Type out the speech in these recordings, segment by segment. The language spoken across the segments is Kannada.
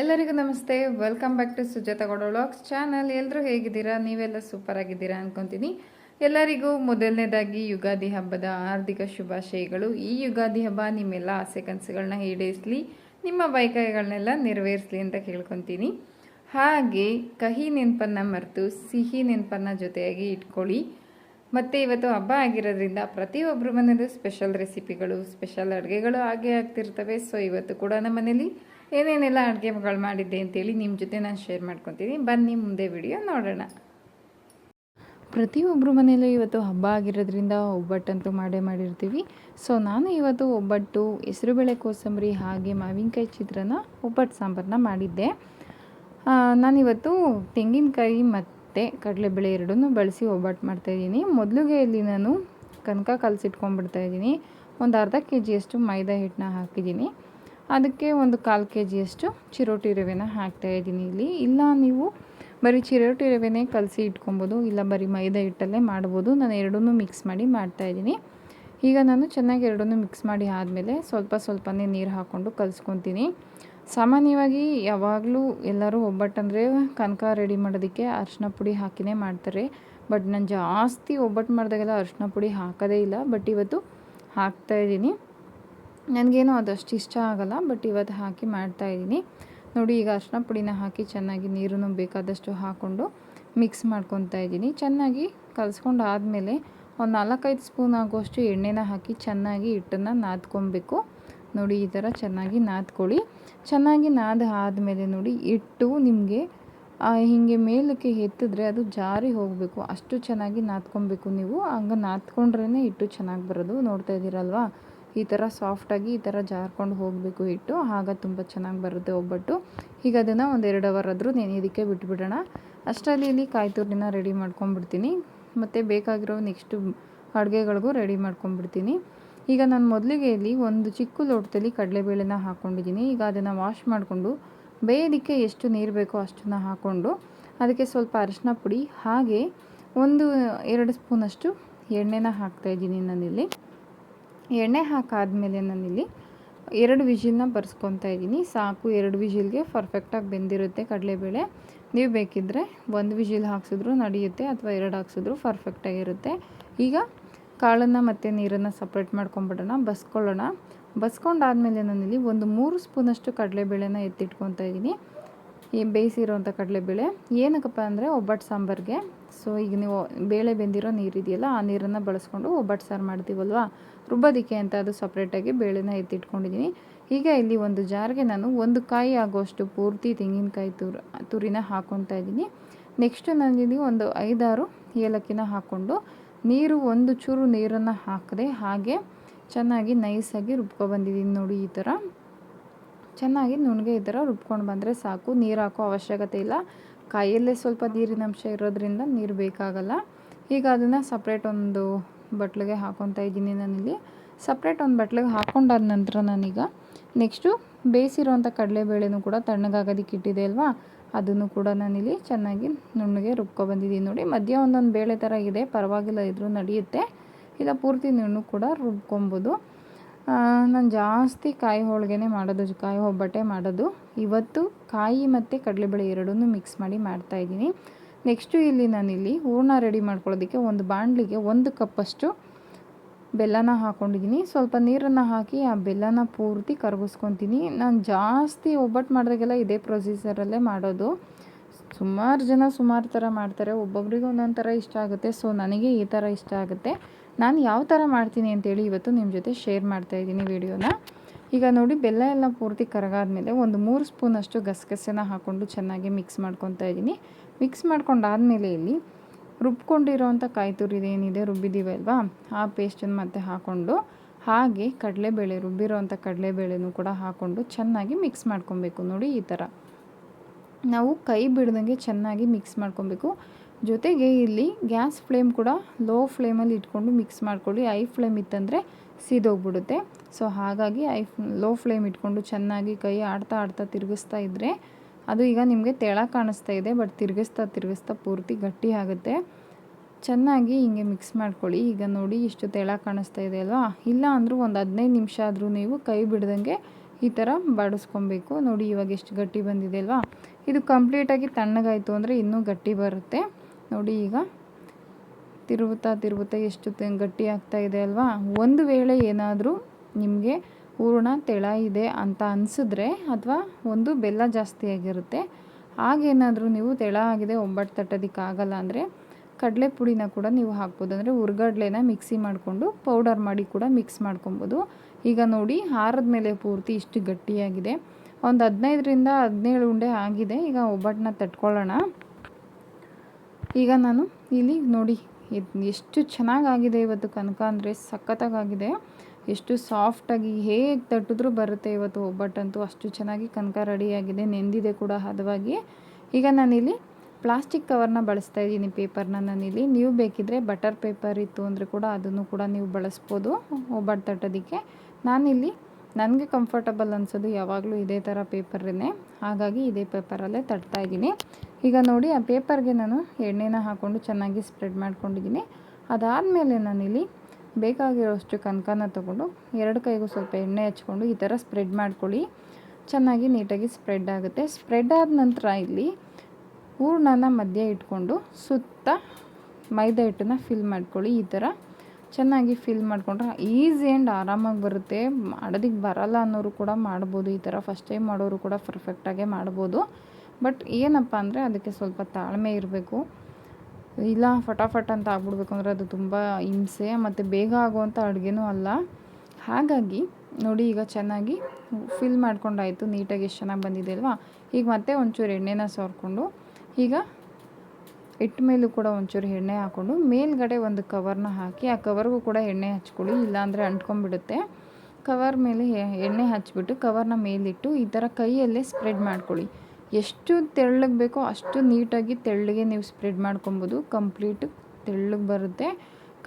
ಎಲ್ಲರಿಗೂ ನಮಸ್ತೆ. Welcome back to Sujatha Gowda vlogs channel ಎಲ್ಲರೂ ಹೇಗಿದ್ದೀರಾ? ನೀವೆಲ್ಲ ಸೂಪರ್ ಆಗಿದ್ದೀರಾ ಅನ್ಕೊತೀನಿ. ಎಲ್ಲರಿಗೂ ಮೊದಲನೇದಾಗಿ ಯುಗಾದಿ ಹಬ್ಬದ ಹಾರ್ದಿಕ ಶುಭಾಶಯಗಳು. ಈ ಯುಗಾದಿ ಹಬ್ಬ ನಿಮ್ಮೆಲ್ಲ ಆಸೆ ಕನಸುಗಳನ್ನ ಈಡೇರಿಸಲಿ, ನಿಮ್ಮ ಬೈಕಾಯಿಗಳನ್ನೆಲ್ಲ ನೆರವೇರಿಸಲಿ ಅಂತ ಕೇಳ್ಕೊತೀನಿ. ಹಾಗೆ ಕಹಿ ನೆನಪನ್ನು ಮರೆತು ಸಿಹಿ ನೆನಪನ್ನು ಜೊತೆಯಾಗಿ ಇಟ್ಕೊಳ್ಳಿ. ಮತ್ತು ಇವತ್ತು ಹಬ್ಬ ಆಗಿರೋದ್ರಿಂದ ಪ್ರತಿಯೊಬ್ಬರು ಮನೇಲೂ ಸ್ಪೆಷಲ್ ರೆಸಿಪಿಗಳು ಸ್ಪೆಷಲ್ ಅಡುಗೆಗಳು ಹಾಗೆ ಆಗ್ತಿರ್ತವೆ. ಸೊ ಇವತ್ತು ಕೂಡ ನಮ್ಮ ಮನೇಲಿ ಏನೇನೆಲ್ಲ ಅಡುಗೆಗಳು ಮಾಡಿದ್ದೆ ಅಂತೇಳಿ ನಿಮ್ಮ ಜೊತೆ ನಾನು ಶೇರ್ ಮಾಡ್ಕೊತೀನಿ. ಬನ್ನಿ ಮುಂದೆ ವಿಡಿಯೋ ನೋಡೋಣ. ಪ್ರತಿಯೊಬ್ಬರು ಮನೆಯಲ್ಲೂ ಇವತ್ತು ಹಬ್ಬ ಆಗಿರೋದ್ರಿಂದ ಒಬ್ಬಟ್ಟಂತೂ ಮಾಡೇ ಮಾಡಿರ್ತೀವಿ. ಸೊ ನಾನು ಇವತ್ತು ಒಬ್ಬಟ್ಟು ಹೆಸರುಬೇಳೆ ಕೋಸಂಬರಿ ಹಾಗೆ ಮಾವಿನಕಾಯಿ ಚಿತ್ರನ ಒಬ್ಬಟ್ಟು ಸಾಂಬಾರನ್ನ ಮಾಡಿದ್ದೆ. ನಾನಿವತ್ತು ತೆಂಗಿನಕಾಯಿ ಮತ್ತು ಕಡಲೆಬೇಳೆ ಎರಡನ್ನೂ ಬಳಸಿ ಒಬ್ಬಟ್ಟು ಮಾಡ್ತಾಯಿದ್ದೀನಿ ಮೊದಲಿಗೆ ಇಲ್ಲಿ ನಾನು ಕನಕ ಕಲಸಿಟ್ಕೊಂಡ್ಬಿಡ್ತಾಯಿದ್ದೀನಿ ಒಂದು ಅರ್ಧ ಕೆ ಜಿಯಷ್ಟು ಮೈದಾ ಹಿಟ್ಟನ್ನ ಹಾಕಿದ್ದೀನಿ. ಅದಕ್ಕೆ ಒಂದು ಕಾಲು ಕೆ ಜಿಯಷ್ಟು ಚಿರೋಟಿ ರವೆನ ಹಾಕ್ತಾ ಇದ್ದೀನಿ ಇಲ್ಲಿ. ಇಲ್ಲ, ನೀವು ಬರೀ ಚಿರೋಟಿ ರವೆನೇ ಕಲಸಿ ಇಟ್ಕೊಬೋದು, ಇಲ್ಲ ಬರೀ ಮೈದಾ ಹಿಟ್ಟಲ್ಲೇ ಮಾಡ್ಬೋದು. ನಾನು ಎರಡನ್ನೂ ಮಿಕ್ಸ್ ಮಾಡಿ ಮಾಡ್ತಾಯಿದ್ದೀನಿ ಈಗ ನಾನು ಚೆನ್ನಾಗಿ ಎರಡನ್ನೂ ಮಿಕ್ಸ್ ಮಾಡಿ ಆದಮೇಲೆ ಸ್ವಲ್ಪ ಸ್ವಲ್ಪನೇ ನೀರು ಹಾಕ್ಕೊಂಡು ಕಲಿಸ್ಕೊತೀನಿ. ಸಾಮಾನ್ಯವಾಗಿ ಯಾವಾಗಲೂ ಎಲ್ಲರೂ ಒಬ್ಬಟ್ಟಂದರೆ ಕನಕ ರೆಡಿ ಮಾಡೋದಕ್ಕೆ ಅರಿಶಿನ ಪುಡಿ ಹಾಕಿನೇ ಮಾಡ್ತಾರೆ. ಬಟ್ ನಾನು ಜಾಸ್ತಿ ಒಬ್ಬಟ್ಟು ಮಾಡಿದಾಗೆಲ್ಲ ಅರಿಶಿನ ಪುಡಿ ಹಾಕೋದೇ ಇಲ್ಲ. ಬಟ್ ಇವತ್ತು ಹಾಕ್ತಾಯಿದ್ದೀನಿ ನನಗೇನು ಅದಷ್ಟು ಇಷ್ಟ ಆಗಲ್ಲ ಬಟ್ ಇವತ್ತು ಹಾಕಿ ಮಾಡ್ತಾಯಿದ್ದೀನಿ ನೋಡಿ, ಈಗ ಅರ್ಶಿನ ಪುಡಿನ ಹಾಕಿ ಚೆನ್ನಾಗಿ ನೀರನ್ನು ಬೇಕಾದಷ್ಟು ಹಾಕ್ಕೊಂಡು ಮಿಕ್ಸ್ ಮಾಡ್ಕೊತಾ ಇದ್ದೀನಿ. ಚೆನ್ನಾಗಿ ಕಲಿಸ್ಕೊಂಡು ಆದಮೇಲೆ ಒಂದು ನಾಲ್ಕೈದು ಸ್ಪೂನ್ ಆಗುವಷ್ಟು ಎಣ್ಣೆನ ಹಾಕಿ ಚೆನ್ನಾಗಿ ಹಿಟ್ಟನ್ನು ನಾದ್ಕೊಬೇಕು. ನೋಡಿ, ಈ ಥರ ಚೆನ್ನಾಗಿ ನಾದ್ಕೊಳ್ಳಿ. ಚೆನ್ನಾಗಿ ನಾದ ಆದಮೇಲೆ ನೋಡಿ, ಹಿಟ್ಟು ನಿಮಗೆ ಹೀಗೆ ಮೇಲಕ್ಕೆ ಎತ್ತಿದ್ರೆ ಅದು ಜಾರಿ ಹೋಗಬೇಕು. ಅಷ್ಟು ಚೆನ್ನಾಗಿ ನಾದ್ಕೊಬೇಕು ನೀವು. ಹಂಗೆ ನಾದ್ಕೊಂಡ್ರೇ ಹಿಟ್ಟು ಚೆನ್ನಾಗಿ ಬರೋದು. ನೋಡ್ತಾ ಇದ್ದೀರಲ್ವಾ? ಈ ಥರ ಸಾಫ್ಟಾಗಿ ಈ ಥರ ಜಾರ್ಕೊಂಡು ಹೋಗಬೇಕು ಹಿಟ್ಟು. ಆಗ ತುಂಬ ಚೆನ್ನಾಗಿ ಬರುತ್ತೆ ಒಬ್ಬಟ್ಟು. ಈಗ ಅದನ್ನು ಒಂದು ಎರಡು ಅವರ್ ಆದರೂ ನೆನೆಯೋದಕ್ಕೆ ಬಿಟ್ಬಿಡೋಣ. ಅಷ್ಟರಲ್ಲಿ ಇಲ್ಲಿ ಕಾಯಿ ತುರಿನ ರೆಡಿ ಮಾಡ್ಕೊಂಡ್ಬಿಡ್ತೀನಿ. ಮತ್ತು ಬೇಕಾಗಿರೋ ನೆಕ್ಸ್ಟು ಅಡುಗೆಗಳಿಗೂ ರೆಡಿ ಮಾಡ್ಕೊಂಡ್ಬಿಡ್ತೀನಿ. ಈಗ ನಾನು ಮೊದಲಿಗೆ ಇಲ್ಲಿ ಒಂದು ಚಿಕ್ಕ ಲೋಟದಲ್ಲಿ ಕಡಲೆಬೇಳೆನ ಹಾಕ್ಕೊಂಡಿದ್ದೀನಿ ಈಗ ಅದನ್ನು ವಾಶ್ ಮಾಡಿಕೊಂಡು ಬೇಯೋದಕ್ಕೆ ಎಷ್ಟು ನೀರು ಬೇಕೋ ಅಷ್ಟನ್ನು ಹಾಕ್ಕೊಂಡು ಅದಕ್ಕೆ ಸ್ವಲ್ಪ ಅರಿಶಿನ ಪುಡಿ ಹಾಗೆ ಒಂದು ಎರಡು ಸ್ಪೂನಷ್ಟು ಎಣ್ಣೆನ ಹಾಕ್ತಾಯಿದ್ದೀನಿ ನಾನಿಲ್ಲಿ. ಎಣ್ಣೆ ಹಾಕಾದಮೇಲೆ ನಾನಿಲ್ಲಿ ಎರಡು ವಿಜಿಲ್ನ ಬರ್ಸ್ಕೊತಾ ಇದ್ದೀನಿ. ಸಾಕು, ಎರಡು ವಿಜಿಲ್ಗೆ ಪರ್ಫೆಕ್ಟಾಗಿ ಬೆಂದಿರುತ್ತೆ ಕಡಲೆಬೇಳೆ. ನೀವು ಬೇಕಿದ್ದರೆ ಒಂದು ವಿಜಿಲ್ ಹಾಕ್ಸಿದ್ರು ನಡೆಯುತ್ತೆ ಅಥವಾ ಎರಡು ಹಾಕ್ಸಿದ್ರು ಪರ್ಫೆಕ್ಟಾಗಿರುತ್ತೆ. ಈಗ ಕಾಳನ್ನು ಮತ್ತು ನೀರನ್ನು ಸಪ್ರೇಟ್ ಮಾಡ್ಕೊಂಬಿಡೋಣ, ಬಸ್ಕೊಳ್ಳೋಣ. ಬಸ್ಕೊಂಡಾದಮೇಲೆ ನಾನಿಲ್ಲಿ ಒಂದು ಮೂರು ಸ್ಪೂನಷ್ಟು ಕಡಲೆಬೇಳೆನ ಎತ್ತಿಟ್ಕೊತಾ ಇದ್ದೀನಿ. ಈ ಬೇಯಿಸಿರೋಂಥ ಕಡಲೆಬೇಳೆ. ಏನಕ್ಕಪ್ಪ ಅಂದರೆ ಒಬ್ಬಟ್ಟು ಸಾಂಬಾರಿಗೆ. ಸೊ ಈಗ ನೀವು ಬೇಳೆ ಬೆಂದಿರೋ ನೀರಿದೆಯಲ್ಲ, ಆ ನೀರನ್ನು ಬಳಸ್ಕೊಂಡು ಒಬ್ಬಟ್ಟು ಸಾರು ಮಾಡ್ತೀವಲ್ವ? ರುಬ್ಬೋದಕ್ಕೆ ಅಂತ ಅದು ಸಪ್ರೇಟಾಗಿ ಬೇಳೆನ ಎತ್ತಿಟ್ಕೊಂಡಿದ್ದೀನಿ. ಈಗ ಇಲ್ಲಿ ಒಂದು ಜಾರ್ಗೆ ನಾನು ಒಂದು ಕಾಯಿ ಆಗೋಷ್ಟು ಪೂರ್ತಿ ತೆಂಗಿನಕಾಯಿ ತುರ್, ತುರಿನ ಹಾಕ್ಕೊತಾ ಇದ್ದೀನಿ. ನೆಕ್ಸ್ಟು ನಾನಿಲ್ಲಿ ಒಂದು ಐದಾರು ಏಲಕ್ಕಿನ ಹಾಕ್ಕೊಂಡು ನೀರು ಒಂದು ಚೂರು ನೀರನ್ನು ಹಾಕದೆ ಹಾಗೆ ಚೆನ್ನಾಗಿ ನೈಸಾಗಿ ರುಬ್ಕೊಬಂದಿದ್ದೀನಿ ನೋಡಿ ಈ ಥರ. ಚೆನ್ನಾಗಿ ನುಣ್ಣಗೆ ಈ ಥರ ರುಬ್ಕೊಂಡು ಬಂದರೆ ಸಾಕು. ನೀರು ಹಾಕೋ ಅವಶ್ಯಕತೆ ಇಲ್ಲ. ಕಾಯಲ್ಲೇ ಸ್ವಲ್ಪ ನೀರಿನ ಅಂಶ ಇರೋದ್ರಿಂದ ನೀರು ಬೇಕಾಗಲ್ಲ. ಈಗ ಅದನ್ನು ಸಪ್ರೇಟ್ ಒಂದು ಬಟ್ಲಿಗೆ ಹಾಕೊತಾ ಇದ್ದೀನಿ ನಾನಿಲ್ಲಿ. ಸಪ್ರೇಟ್ ಒಂದು ಬಟ್ಲಿಗೆ ಹಾಕ್ಕೊಂಡಾದ ನಂತರ ನಾನೀಗ ನೆಕ್ಸ್ಟು ಬೇಯಿಸಿರುವಂಥ ಕಡಲೆಬೇಳೆನೂ ಕೂಡ ತಣ್ಣಗಾಗೋದಕ್ಕೆ ಇಟ್ಟಿದೆ ಅಲ್ವಾ? ಅದನ್ನು ಕೂಡ ನಾನಿಲ್ಲಿ ಚೆನ್ನಾಗಿ ನುಣ್ಣಗೆ ರುಬ್ಕೊಬಂದಿದ್ದೀನಿ ನೋಡಿ. ಮಧ್ಯ ಒಂದೊಂದು ಬೇಳೆ ಥರ ಇದೆ, ಪರವಾಗಿಲ್ಲ, ಇದ್ರೂ ನಡೆಯುತ್ತೆ. ಇಲ್ಲ ಪೂರ್ತಿ ನುಣ್ಣು ಕೂಡ ರುಬ್ಕೊಬೋದು. ನಾನು ಜಾಸ್ತಿ ಕಾಯಿ ಹೋಳಿಗೆನೇ ಮಾಡೋದು, ಕಾಯಿ ಒಬ್ಬಟ್ಟೆ ಮಾಡೋದು. ಇವತ್ತು ಕಾಯಿ ಮತ್ತು ಕಡಲೆಬೇಳೆ ಎರಡನ್ನೂ ಮಿಕ್ಸ್ ಮಾಡಿ ಮಾಡ್ತಾಯಿದ್ದೀನಿ ನೆಕ್ಸ್ಟು ಇಲ್ಲಿ ನಾನಿಲ್ಲಿ ಹೂರ್ಣ ರೆಡಿ ಮಾಡ್ಕೊಳ್ಳೋದಕ್ಕೆ ಒಂದು ಬಾಣಲಿಗೆ ಒಂದು ಕಪ್ಪಷ್ಟು ಬೆಲ್ಲನ ಹಾಕ್ಕೊಂಡಿದ್ದೀನಿ. ಸ್ವಲ್ಪ ನೀರನ್ನು ಹಾಕಿ ಆ ಬೆಲ್ಲನ ಪೂರ್ತಿ ಕರಗಿಸ್ಕೊತೀನಿ. ನಾನು ಜಾಸ್ತಿ ಒಬ್ಬಟ್ಟು ಮಾಡಿದಾಗೆಲ್ಲ ಇದೇ ಪ್ರೊಸೀಸರಲ್ಲೇ ಮಾಡೋದು. ಸುಮಾರು ಜನ ಸುಮಾರು ಥರ ಮಾಡ್ತಾರೆ. ಒಬ್ಬೊಬ್ರಿಗೆ ಒಂದೊಂದು ಥರ ಇಷ್ಟ ಆಗುತ್ತೆ. ಸೊ ನನಗೆ ಈ ಥರ ಇಷ್ಟ ಆಗುತ್ತೆ. ನಾನು ಯಾವ ಥರ ಮಾಡ್ತೀನಿ ಅಂತೇಳಿ ಇವತ್ತು ನಿಮ್ಮ ಜೊತೆ ಶೇರ್ ಮಾಡ್ತಾ ಇದ್ದೀನಿ ವಿಡಿಯೋನ. ಈಗ ನೋಡಿ, ಬೆಲ್ಲ ಎಲ್ಲ ಪೂರ್ತಿ ಕರಗಾದ ಮೇಲೆ ಒಂದು ಮೂರು ಸ್ಪೂನಷ್ಟು ಗಸಗಸೆನ ಹಾಕ್ಕೊಂಡು ಚೆನ್ನಾಗಿ ಮಿಕ್ಸ್ ಮಾಡ್ಕೊತಾ ಇದ್ದೀನಿ. ಮಿಕ್ಸ್ ಮಾಡ್ಕೊಂಡಾದಮೇಲೆ ಇಲ್ಲಿ ರುಬ್ಕೊಂಡಿರೋವಂಥ ಕಾಯಿ ಏನಿದೆ ರುಬ್ಬಿದ್ದೀವಲ್ವಾ ಆ ಪೇಸ್ಟನ್ನು ಮತ್ತೆ ಹಾಕ್ಕೊಂಡು ಹಾಗೆ ಕಡಲೆಬೇಳೆ ರುಬ್ಬಿರೋವಂಥ ಕಡಲೆಬೇಳೆನೂ ಕೂಡ ಹಾಕ್ಕೊಂಡು ಚೆನ್ನಾಗಿ ಮಿಕ್ಸ್ ಮಾಡ್ಕೊಬೇಕು. ನೋಡಿ ಈ ಥರ. ನಾವು ಕೈ ಬಿಡ್ದಂಗೆ ಚೆನ್ನಾಗಿ ಮಿಕ್ಸ್ ಮಾಡ್ಕೊಬೇಕು. ಜೊತೆಗೆ ಇಲ್ಲಿ ಗ್ಯಾಸ್ ಫ್ಲೇಮ್ ಕೂಡ ಲೋ ಫ್ಲೇಮಲ್ಲಿ ಇಟ್ಕೊಂಡು ಮಿಕ್ಸ್ ಮಾಡ್ಕೊಳ್ಳಿ. ಐ ಫ್ಲೇಮ್ ಇತ್ತಂದರೆ ಸೀದೋಗ್ಬಿಡುತ್ತೆ. ಸೊ ಹಾಗಾಗಿ ಐ ಲೋ ಫ್ಲೇಮ್ ಇಟ್ಕೊಂಡು ಚೆನ್ನಾಗಿ ಕೈ ಆಡ್ತಾ ಆಡ್ತಾ ತಿರುಗಿಸ್ತಾ ಇದ್ದರೆ ಅದು ಈಗ ನಿಮಗೆ ತೇಳ ಕಾಣಿಸ್ತಾ ಇದೆ ಬಟ್ ತಿರುಗಿಸ್ತಾ ತಿರುಗಿಸ್ತಾ ಪೂರ್ತಿ ಗಟ್ಟಿ ಆಗುತ್ತೆ. ಚೆನ್ನಾಗಿ ಹಿಂಗೆ ಮಿಕ್ಸ್ ಮಾಡ್ಕೊಳ್ಳಿ. ಈಗ ನೋಡಿ ಇಷ್ಟು ತೇಳ ಕಾಣಿಸ್ತಾ ಇದೆ ಅಲ್ವಾ? ಇಲ್ಲ ಅಂದರೂ ಒಂದು ಹದಿನೈದು ನಿಮಿಷ ಆದರೂ ನೀವು ಕೈ ಬಿಡ್ದಂಗೆ ಈ ಥರ ಬಾಡಿಸ್ಕೊಬೇಕು. ನೋಡಿ ಇವಾಗ ಎಷ್ಟು ಗಟ್ಟಿ ಬಂದಿದೆ ಅಲ್ವಾ? ಇದು ಕಂಪ್ಲೀಟಾಗಿ ತಣ್ಣಗಾಯಿತು ಅಂದರೆ ಇನ್ನೂ ಗಟ್ಟಿ ಬರುತ್ತೆ. ನೋಡಿ ಈಗ ತಿರುಗುತ್ತಾ ತಿರುಗುತ್ತಾ ಎಷ್ಟು ಗಟ್ಟಿ ಆಗ್ತಾ ಇದೆ ಅಲ್ವಾ? ಒಂದು ವೇಳೆ ಏನಾದರೂ ನಿಮಗೆ ಹೂರಣ ತೆಳ ಇದೆ ಅಂತ ಅನಿಸಿದ್ರೆ ಅಥವಾ ಒಂದು ಬೆಲ್ಲ ಜಾಸ್ತಿ ಆಗಿರುತ್ತೆ. ಆಗೇನಾದರೂ ನೀವು ತೆಳ ಆಗಿದೆ ಒಬ್ಬಟ್ಟು ತಟ್ಟೋದಕ್ಕಾಗಲ್ಲ ಅಂದರೆ ಕಡಲೆ ಪುಡಿನ ಕೂಡ ನೀವು ಹಾಕ್ಬೋದು. ಅಂದರೆ ಹುರ್ಗಡ್ಲೆನ ಮಿಕ್ಸಿ ಮಾಡಿಕೊಂಡು ಪೌಡರ್ ಮಾಡಿ ಕೂಡ ಮಿಕ್ಸ್ ಮಾಡ್ಕೊಬೋದು. ಈಗ ನೋಡಿ, ಹಾರದ ಮೇಲೆ ಪೂರ್ತಿ ಇಷ್ಟು ಗಟ್ಟಿಯಾಗಿದೆ. ಒಂದು ಹದಿನೈದರಿಂದ ಹದಿನೇಳು ಉಂಡೆ ಆಗಿದೆ. ಈಗ ಒಬ್ಬಟ್ಟನ್ನ ತಟ್ಕೊಳ್ಳೋಣ. ಈಗ ನಾನು ಇಲ್ಲಿ ನೋಡಿ ಎಷ್ಟು ಚೆನ್ನಾಗಾಗಿದೆ ಇವತ್ತು ಕನಕ ಅಂದರೆ ಸಖತ್ತಾಗಿದೆ ಎಷ್ಟು ಸಾಫ್ಟಾಗಿ ಹೇಗೆ ತಟ್ಟಿದ್ರೂ ಬರುತ್ತೆ ಇವತ್ತು ಒಬ್ಬಟ್ಟಂತೂ ಅಷ್ಟು ಚೆನ್ನಾಗಿ ಕನಕ ರೆಡಿಯಾಗಿದೆ ನೆಂದಿದೆ ಕೂಡ ಹದವಾಗಿ. ಈಗ ನಾನಿಲ್ಲಿ ಪ್ಲಾಸ್ಟಿಕ್ ಕವರ್ನ ಬಳಸ್ತಾ ಇದ್ದೀನಿ ಪೇಪರ್ನ ನಾನಿಲ್ಲಿ. ನೀವು ಬೇಕಿದ್ರೆ ಬಟರ್ ಪೇಪರ್ ಇತ್ತು ಅಂದರೆ ಕೂಡ ಅದನ್ನು ಕೂಡ ನೀವು ಬಳಸ್ಬೋದು ಒಬ್ಬಟ್ಟು ತಟ್ಟೋದಕ್ಕೆ. ನಾನಿಲ್ಲಿ ನನಗೆ ಕಂಫರ್ಟಬಲ್ ಅನಿಸೋದು ಯಾವಾಗಲೂ ಇದೇ ಥರ ಪೇಪರನ್ನೇ ಹಾಗಾಗಿ ಇದೇ ಪೇಪರಲ್ಲೇ ತಟ್ತಾ ಇದ್ದೀನಿ. ಈಗ ನೋಡಿ ಆ ಪೇಪರ್ಗೆ ನಾನು ಎಣ್ಣೆನ ಹಾಕ್ಕೊಂಡು ಚೆನ್ನಾಗಿ ಸ್ಪ್ರೆಡ್ ಮಾಡ್ಕೊಂಡಿದ್ದೀನಿ. ಅದಾದಮೇಲೆ ನಾನಿಲ್ಲಿ ಬೇಕಾಗಿರೋಷ್ಟು ಕನಕನ ತಗೊಂಡು ಎರಡು ಕೈಗೂ ಸ್ವಲ್ಪ ಎಣ್ಣೆ ಹಚ್ಕೊಂಡು ಈ ಥರ ಸ್ಪ್ರೆಡ್ ಮಾಡ್ಕೊಳ್ಳಿ. ಚೆನ್ನಾಗಿ ನೀಟಾಗಿ ಸ್ಪ್ರೆಡ್ ಆಗುತ್ತೆ. ಸ್ಪ್ರೆಡ್ ಆದ ನಂತರ ಇಲ್ಲಿ ಹೂರ್ಣನ ಮಧ್ಯ ಇಟ್ಕೊಂಡು ಸುತ್ತ ಮೈದಾ ಹಿಟ್ಟನ್ನ ಫಿಲ್ ಮಾಡ್ಕೊಳ್ಳಿ. ಈ ಥರ ಚೆನ್ನಾಗಿ ಫಿಲ್ ಮಾಡಿಕೊಂಡ್ರೆ ಈಸಿ ಆ್ಯಂಡ್ ಆರಾಮಾಗಿ ಬರುತ್ತೆ. ಮಾಡೋದಕ್ಕೆ ಬರಲ್ಲ ಅನ್ನೋರು ಕೂಡ ಮಾಡ್ಬೋದು. ಈ ಥರ ಫಸ್ಟ್ ಟೈಮ್ ಮಾಡೋರು ಕೂಡ ಪರ್ಫೆಕ್ಟಾಗೆ ಮಾಡ್ಬೋದು. ಬಟ್ ಏನಪ್ಪ ಅಂದರೆ ಅದಕ್ಕೆ ಸ್ವಲ್ಪ ತಾಳ್ಮೆ ಇರಬೇಕು. ಇಲ್ಲ, ಫಟಾಫಟ್ ಅಂತ ಆಗ್ಬಿಡ್ಬೇಕು ಅಂದರೆ ಅದು ತುಂಬ ಹಿಂಸೆ ಮತ್ತು ಬೇಗ ಆಗುವಂಥ ಅಡುಗೆನೂ ಅಲ್ಲ. ಹಾಗಾಗಿ ನೋಡಿ ಈಗ ಚೆನ್ನಾಗಿ ಫಿಲ್ ಮಾಡ್ಕೊಂಡಾಯಿತು, ನೀಟಾಗಿ ಎಷ್ಟು ಚೆನ್ನಾಗಿ ಬಂದಿದೆ ಅಲ್ವಾ? ಈಗ ಮತ್ತೆ ಒಂಚೂರು ಎಣ್ಣೆನ ಸೋರ್ಕೊಂಡು ಈಗ ಇಟ್ಟ ಮೇಲೂ ಕೂಡ ಒಂಚೂರು ಎಣ್ಣೆ ಹಾಕ್ಕೊಂಡು, ಮೇಲ್ಗಡೆ ಒಂದು ಕವರ್ನ ಹಾಕಿ, ಆ ಕವರ್ಗೂ ಕೂಡ ಎಣ್ಣೆ ಹಚ್ಕೊಳ್ಳಿ, ಇಲ್ಲಾಂದರೆ ಅಂಟ್ಕೊಂಡ್ಬಿಡುತ್ತೆ. ಕವರ್ ಮೇಲೆ ಎಣ್ಣೆ ಹಚ್ಬಿಟ್ಟು ಕವರ್ನ ಮೇಲಿಟ್ಟು ಈ ಥರ ಕೈಯಲ್ಲೇ ಸ್ಪ್ರೆಡ್ ಮಾಡ್ಕೊಳ್ಳಿ. ಎಷ್ಟು ತೆಳ್ಳಗೆ ಬೇಕೋ ಅಷ್ಟು ನೀಟಾಗಿ ತೆಳ್ಳಗೆ ನೀವು ಸ್ಪ್ರೆಡ್ ಮಾಡ್ಕೊಬೋದು. ಕಂಪ್ಲೀಟ್ ತೆಳ್ಳಗೆ ಬರುತ್ತೆ.